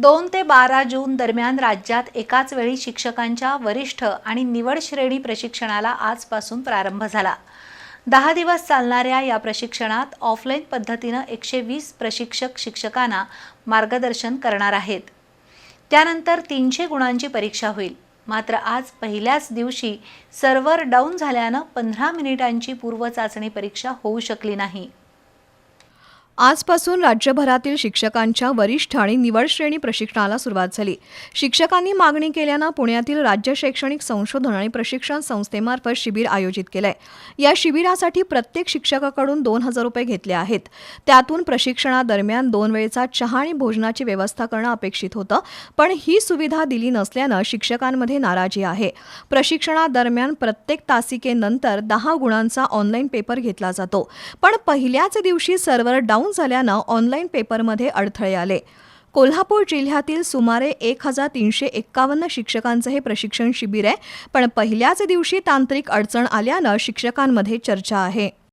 दोन ते बारा जून दरम्यान राज्यात एकाच वेळी शिक्षकांच्या वरिष्ठ आणि निवड श्रेणी प्रशिक्षणाला आजपासून प्रारंभ झाला. दहा दिवस चालणाऱ्या या प्रशिक्षणात ऑफलाईन पद्धतीनं एकशे वीस प्रशिक्षक शिक्षकांना मार्गदर्शन करणार आहेत. त्यानंतर तीनशे गुणांची परीक्षा होईल. मात्र आज पहिल्याच दिवशी सर्व्हर डाऊन झाल्यानं पंधरा मिनिटांची पूर्वचाचणी परीक्षा होऊ शकली नाही. आजपासून राज्यभरातील शिक्षकांच्या वरिष्ठ आणि निवड श्रेणी प्रशिक्षणाला सुरुवात झाली. शिक्षकांनी मागणी केल्यानं पुण्यातील राज्य शैक्षणिक संशोधन आणि प्रशिक्षण संस्थेमार्फत शिबिर आयोजित केलंय. या शिबिरासाठी प्रत्येक शिक्षकाकडून दोन हजार रुपये घेतले आहेत. त्यातून प्रशिक्षणादरम्यान दोन वेळेचा चहा आणि भोजनाची व्यवस्था करणं अपेक्षित होतं पण ही सुविधा दिली नसल्यानं शिक्षकांमध्ये नाराजी आहे. प्रशिक्षणादरम्यान प्रत्येक तासिकेनंतर दहा गुणांचा ऑनलाईन पेपर घेतला जातो. पण पहिल्याच दिवशी सर्व्हर डाऊन झाल्यानं ऑनलाईन पेपरमध्ये अडथळे आले. कोल्हापूर जिल्ह्यातील सुमारे एक हजार तीनशे एक्कावन्न शिक्षकांचं हे प्रशिक्षण शिबिर आहे. पण पहिल्याच दिवशी तांत्रिक अडचण आल्यानं शिक्षकांमध्ये चर्चा आहे.